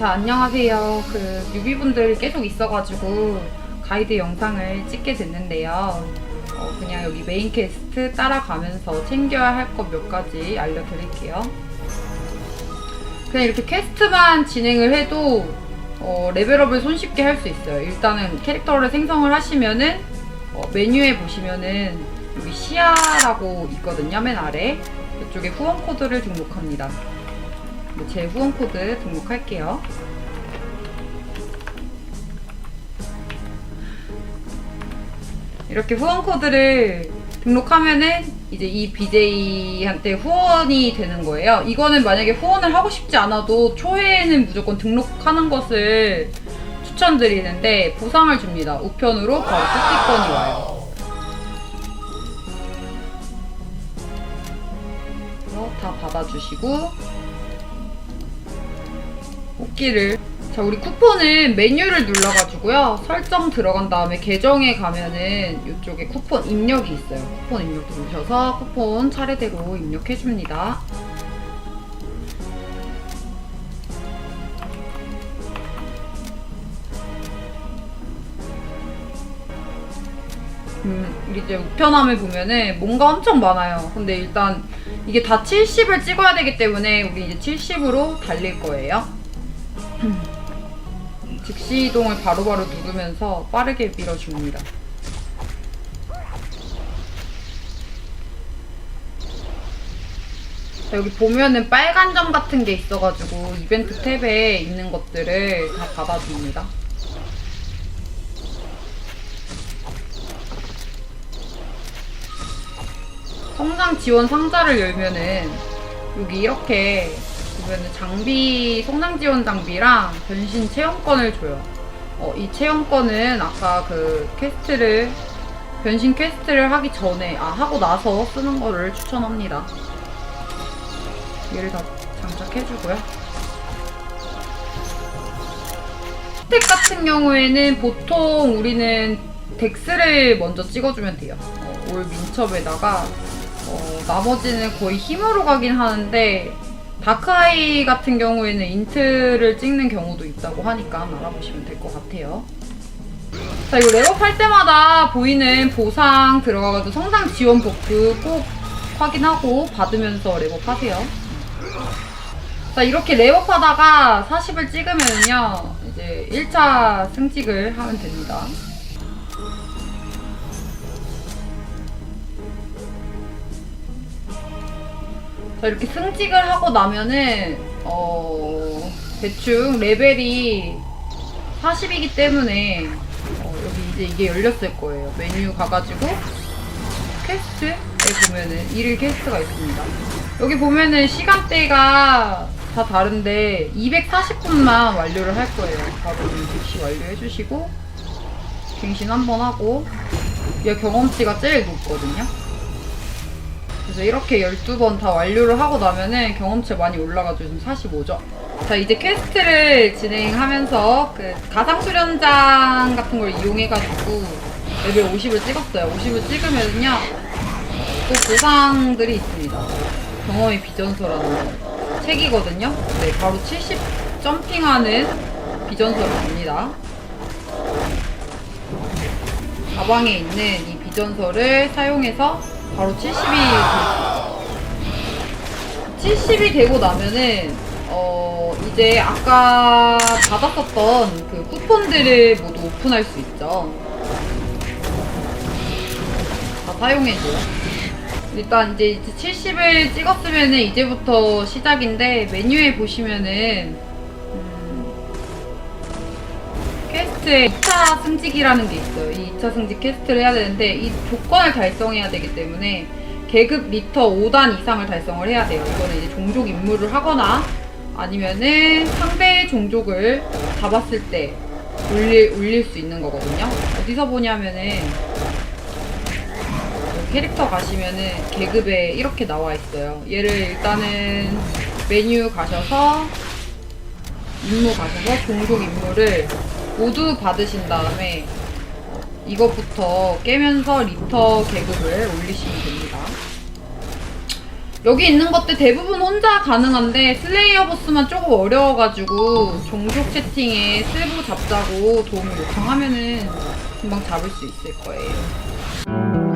안녕하세요. 그 뉴비분들 계속 있어가지고 가이드 영상을 찍게 됐는데요. 어, 그냥 여기 메인 퀘스트 따라가면서 챙겨야 할 것 몇 가지 알려드릴게요. 그냥 이렇게 퀘스트만 진행을 해도 어, 레벨업을 손쉽게 할 수 있어요. 일단은 캐릭터를 생성을 하시면은 어, 메뉴에 보시면은 여기 시야라고 있거든요. 맨 아래 이쪽에 후원 코드를 등록합니다. 네, 제 후원 코드 등록할게요. 이렇게 후원 코드를 등록하면은 이제 이 BJ한테 후원이 되는 거예요. 이거는 만약에 후원을 하고 싶지 않아도 초회에는 무조건 등록하는 것을 추천드리는데 보상을 줍니다. 우편으로 바로 뜯기권이 와요. 다 받아주시고 뽑기를 자 우리 쿠폰은 메뉴를 눌러가지고요 설정 들어간 다음에 계정에 가면은 이쪽에 쿠폰 입력이 있어요 쿠폰 입력 누르셔서 쿠폰 차례대로 입력해줍니다 음, 이제 우편함을 보면은 뭔가 엄청 많아요. 근데 일단 이게 다 70을 찍어야 되기 때문에 우리 이제 70으로 달릴 거예요. 즉시 이동을 바로바로 누르면서 빠르게 밀어줍니다. 자, 여기 보면은 빨간 점 같은 게 있어가지고 이벤트 탭에 있는 것들을 다 받아줍니다. 성장 지원 상자를 열면은 여기 이렇게 보면은 장비 성장 지원 장비랑 변신 체험권을 줘요. 어, 이 체험권은 아까 그 퀘스트를 변신 퀘스트를 하기 전에 아 하고 나서 쓰는 거를 추천합니다. 얘를 다 장착해주고요. 스택 같은 경우에는 보통 우리는 덱스를 먼저 찍어주면 돼요. 어, 올 민첩에다가 어, 나머지는 거의 힘으로 가긴 하는데 다크아이 같은 경우에는 인트를 찍는 경우도 있다고 하니까 알아보시면 될 것 같아요. 자, 이거 레벨업 할 때마다 보이는 보상 들어가가지고 성장 지원 버프 꼭 확인하고 받으면서 레벨업 하세요. 자, 이렇게 레벨업 하다가 40을 찍으면요, 이제 1차 승직을 하면 됩니다. 이렇게 승직을 하고 나면은, 어, 대충 레벨이 40이기 때문에, 어, 여기 이제 이게 열렸을 거예요. 메뉴 가가지고, 퀘스트에 보면은, 일일 퀘스트가 있습니다. 여기 보면은 시간대가 다 다른데, 240분만 완료를 할 거예요. 바로 즉시 완료해주시고, 갱신 한번 하고, 얘 경험치가 제일 높거든요. 그래서 이렇게 12번 다 완료를 하고 나면은 경험치 많이 올라가지고 지금 45죠. 자, 이제 퀘스트를 진행하면서 그 가상 수련장 같은 걸 이용해가지고 레벨 50을 찍었어요. 50을 찍으면요. 또 보상들이 있습니다. 경험의 비전서라는 책이거든요. 네, 바로 70 점핑하는 비전서를 줍니다. 가방에 있는 이 비전서를 사용해서 바로 70이 70이 되고 나면은 어 이제 아까 받았었던 그 쿠폰들을 모두 오픈할 수 있죠. 다 사용해줘요. 일단 이제 70을 찍었으면은 이제부터 시작인데 메뉴에 보시면은 퀘스트에 2차 승직이라는 게 있어요. 이 2차 승직 퀘스트를 해야 되는데 이 조건을 달성해야 되기 때문에 계급 리터 5단 이상을 달성을 해야 돼요. 이거는 이제 종족 임무를 하거나 아니면은 상대 종족을 잡았을 때 올릴, 올릴 수 있는 거거든요. 어디서 보냐면은 그 캐릭터 가시면은 계급에 이렇게 나와 있어요. 얘를 일단은 메뉴 가셔서 임무 가셔서 종족 임무를 모두 받으신 다음에 어, 이것부터 깨면서 리터 계급을 올리시면 됩니다. 여기 있는 것들 대부분 혼자 가능한데 슬레이어 보스만 조금 어려워가지고 종족 채팅에 슬보 잡자고 도움을 요청하면은 금방 잡을 수 있을 거예요.